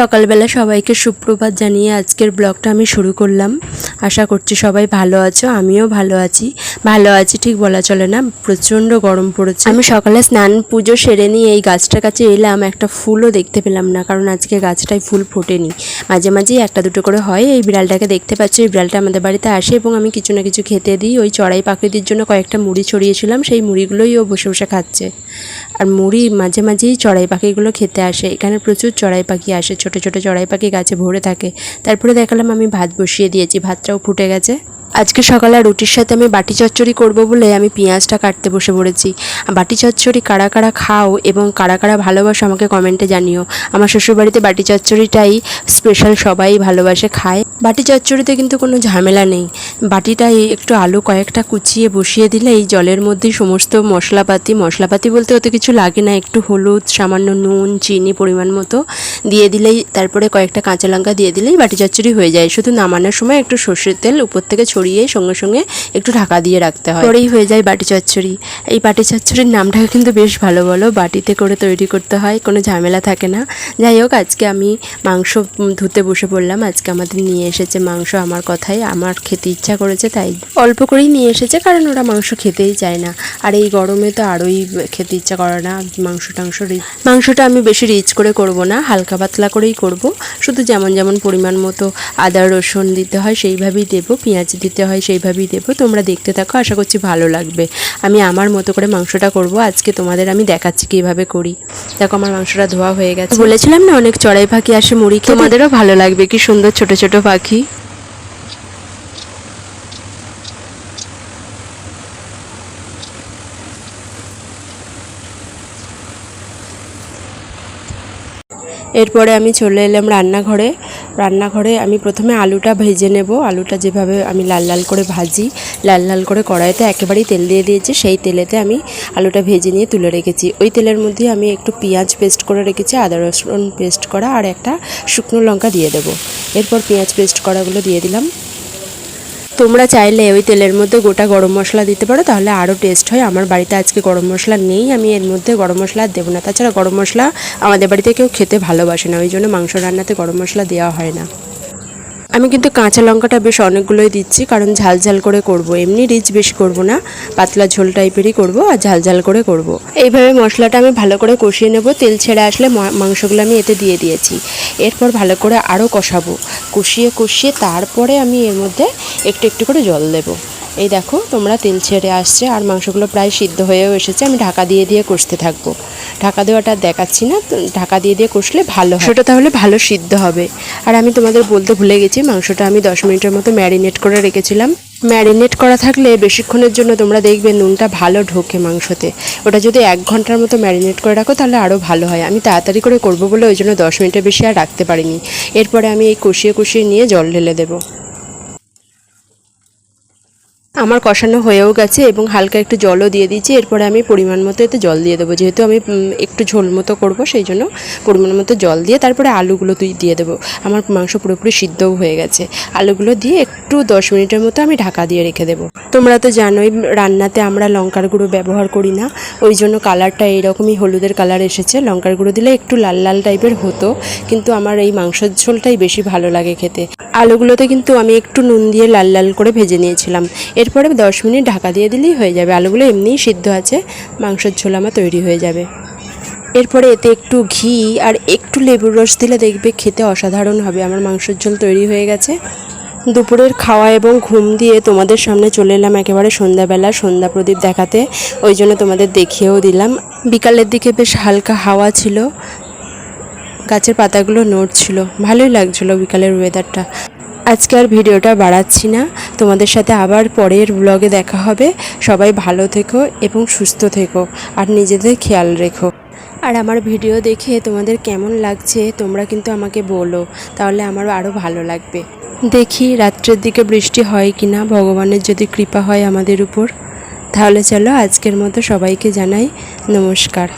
সকালবেলা সবাইকে সুপ্রভাত জানিয়ে আজকের ব্লগটা আমি শুরু করলাম। আশা করছি সবাই ভালো আছো, আমিও ভালো আছি। ভালো আছি ঠিক বলা চলে না, প্রচণ্ড গরম পড়েছে। আমি সকালে স্নান পুজো সেরে নিয়ে এই গাছটার কাছে এলাম, একটা ফুলও দেখতে পেলাম না, কারণ আজকে গাছটায় ফুল ফোটেনি। মাঝে মাঝেই একটা দুটো করে হয়, এই বিড়ালটাকে দেখতে পাচ্ছি, এই বিড়ালটা আমাদের বাড়িতে আসে এবং আমি কিছু না কিছু খেতে দিই। ওই চড়াই পাখিদের জন্য কয়েকটা মুড়ি ছড়িয়েছিলাম, সেই মুড়িগুলোই ও বসে বসে খাচ্ছে। আর মুড়ি মাঝে মাঝেই চড়াই পাখিগুলো খেতে আসে, এখানে প্রচুর চড়াই পাখি আসে ছোট চড়াই পাখি গাছে ভরে থাকে। তারপরে দেখালাম আমি ভাত বসিয়ে দিয়েছি। ভাতটাও ফুটে গেছে। আজকে সকালে রুটির সাথে আমি বাটি চচ্চড়ি করব বলে আমি পেঁয়াজটা কাটতে বসে পড়েছি। বাটি চচ্চড়ি কারা কারা খাও এবং কারা কারা ভালোবাসো আমাকে কমেন্টে জানিও। আমার শ্বশুরবাড়িতে বাটি চচ্চড়িটাই স্পেশাল সবাই ভালোবাসে খায়। বাটি চচ্চড়িতে কিন্তু কোনো ঝামেলা নেই। বাটিটাই একটু আলু কয়েকটা কুচিয়ে বসিয়ে দিলে এই জলের মধ্যেই সমস্ত মশলাপাতি মশলাপাতি বলতে অত কিছু লাগে না, একটু হলুদ, সামান্য নুন, চিনি পরিমাণ মতো দিয়ে দিলেই, তারপরে কয়েকটা কাঁচা লঙ্কা দিয়ে দিলেই বাটি চচ্চড়ি হয়ে যায়। শুধু নামানোর সময় একটু সর্ষের তেল উপর থেকে ছড়িয়ে সঙ্গে সঙ্গে একটু ঢাকা দিয়ে রাখতে হয়। পরেই হয়ে যায় বাটি চচ্চড়ি। এই বাটি চচ্চড়ির নামটাকে কিন্তু বেশ ভালো বলো। বাটিতে করে তৈরি করতে হয়, কোনো ঝামেলা থাকে না। যাই হোক, আজকে আমি মাংস ধুতে বসে পড়লাম। আজকে আমাদের নিয়ে এসেছে মাংস আমার কথাই। আমার খেতে ইচ্ছা করেছে, তাই অল্প করেই নিয়ে এসেছে, কারণ ওরা মাংস খেতেই চায় না। আর এই গরমে তো আরোই খেতে ইচ্ছা করে না মাংস টাংস মাংসটা আমি বেশি রিচ করে করব না, হালকা পাতলা করেই করব। শুধু যেমন যেমন পরিমাণ মতো আদা, রসুন দিতে হয়, সেইভাবেই দেবো। পেঁয়াজ দিতে হয় সেইভাবেই দেবো। তোমরা দেখতে থাকো আশা করছি ভালো লাগবে। আমি আমার মতো করে মাংসটা করব। আজকে তোমাদের আমি দেখাচ্ছি কীভাবে করি। দেখো আমার মাংসটা ধোয়া হয়ে গেছে। বলেছিলাম না অনেক চড়াই পাখি আসে মুড়ি খেয়ে তোমাদেরও ভালো লাগবে কি সুন্দর ছোট ছোট পাখি। এরপরে আমি চলে এলাম রান্নাঘরে। রান্নাঘরে আমি প্রথমে আলুটা ভেজে নেব। আলুটা যেভাবে আমি লাল লাল করে ভাজি, লাল লাল করে কড়াইতে একেবারেই তেল দিয়ে দিয়েছি, সেই তেলেতে আমি আলুটা ভেজে নিয়ে তুলে রেখেছি। ওই তেলের মধ্যে আমি একটু পেঁয়াজ পেস্ট করে রেখেছি, আদা, রসুন পেস্ট করা, আর একটা শুকনো লঙ্কা দিয়ে দেবো। এরপর পেঁয়াজ পেস্ট করাগুলো দিয়ে দিলাম। তোমরা চাইলে ওই তেলের মধ্যে গোটা গরম মশলা দিতে পারো, তাহলে আরও টেস্ট হয়। আমার বাড়িতে আজকে গরম মশলা নেই, আমি এর মধ্যে গরম মশলা আর দেবো না। তাছাড়া গরম মশলা আমাদের বাড়িতে কেউ খেতে ভালোবাসে না, ওই জন্য মাংস রান্নাতে গরম মশলা দেওয়া হয় না। আমি কিন্তু কাঁচা লঙ্কাটা বেশ অনেকগুলোই দিচ্ছি, কারণ ঝাল ঝাল করে করব। এমনি রিচ বেশি করব না, পাতলা ঝোল টাইপেরই করব আর ঝাল ঝাল করে করব। এইভাবে মশলাটা আমি ভালো করে কষিয়ে নেব, তেল ছেড়ে আসলে মাংসগুলো আমি এতে দিয়ে দিয়েছি। এরপর ভালো করে আরও কষাবো। কষিয়ে কষিয়ে তারপরে আমি এর মধ্যে একটু একটু করে জল দেবো। এই দেখো, তোমরা তেল ছেড়ে আসছে আর মাংসগুলো প্রায় সিদ্ধ হয়েও এসেছে। আমি ঢাকা দিয়ে দিয়ে কষতে থাকব। ঢাকা দেওয়াটা দেখাচ্ছি না ঢাকা দিয়ে দিয়ে কষলে ভালো সেটা তাহলে ভালো সিদ্ধ হবে। আর আমি তোমাদের বলতে ভুলে গেছি, মাংসটা আমি দশ মিনিটের মতো ম্যারিনেট করে রেখেছিলাম। ম্যারিনেট করা থাকলে বেশিক্ষণের জন্য তোমরা দেখবে নুনটা ভালো ঢোকে মাংসতে। ওটা যদি এক ঘণ্টার মতো ম্যারিনেট করে রাখো, তাহলে আরও ভালো হয়। আমি তাড়াতাড়ি করে করব বলে ওই জন্য দশ মিনিটের বেশি আর রাখতে পারিনি। এরপরে আমি এই কষিয়ে কষিয়ে নিয়ে জল ঢেলে দেবো। আমার কষানো হয়েও গেছে এবং হালকা একটু জলও দিয়ে দিয়েছি। এরপরে আমি পরিমাণ মতো এতে জল দিয়ে দেবো। যেহেতু আমি একটু ঝোল মতো করব, সেই জন্য পরিমাণ মতো জল দিয়ে তারপরে আলুগুলো তুই দিয়ে দেবো। আমার মাংস পুরোপুরি সিদ্ধও হয়ে গেছে। আলুগুলো দিয়ে একটু দশ মিনিটের মতো আমি ঢাকা দিয়ে রেখে দেবো। তোমরা তো জানোই, রান্নাতে আমরা লঙ্কার গুঁড়ো ব্যবহার করি না। ওই জন্য কালারটা এইরকমই, হলুদের কালার এসেছে। লঙ্কার গুঁড়ো দিলে একটু লাল লাল টাইপের হতো, কিন্তু আমার এই মাংসের ঝোলটাই বেশি ভালো লাগে খেতে। আলুগুলোতে কিন্তু আমি একটু নুন দিয়ে লাল লাল করে ভেজে নিয়েছিলাম। এরপরে দশ মিনিট ঢাকা দিয়ে দিলেই হয়ে যাবে। আলুগুলো এমনিই সিদ্ধ আছে, মাংসের ঝোল আমার তৈরি হয়ে যাবে। এরপরে এতে একটু ঘি আর একটু লেবুর রস দিলে দেখবে খেতে অসাধারণ হবে। আমার মাংসের ঝোল তৈরি হয়ে গেছে। দুপুরের খাওয়া এবং ঘুম দিয়ে তোমাদের সামনে চলে এলাম একেবারে সন্ধ্যাবেলা, সন্ধ্যা প্রদীপ দেখাতে। ওই জন্য তোমাদের দেখিয়েও দিলাম। বিকালের দিকে বেশ হালকা হাওয়া ছিল। গাছের পাতাগুলো নড়ছিল। ভালোই লাগছিল বিকালের ওয়েদারটা আজকে আর ভিডিওটা বাড়াচ্ছি না। তোমাদের সাথে আবার পরের ব্লগে দেখা হবে। সবাই ভালো থেকো এবং সুস্থ থেকো আর নিজেদের খেয়াল রেখো। আর আমার ভিডিও দেখে তোমাদের কেমন লাগছে তোমরা কিন্তু আমাকে বলো, তাহলে আমার আরও ভালো লাগবে। দেখি রাত্রের দিকে বৃষ্টি হয় কি না ভগবানের যদি কৃপা হয় আমাদের উপর। তাহলে চলো আজকের মতো সবাইকে জানাই নমস্কার।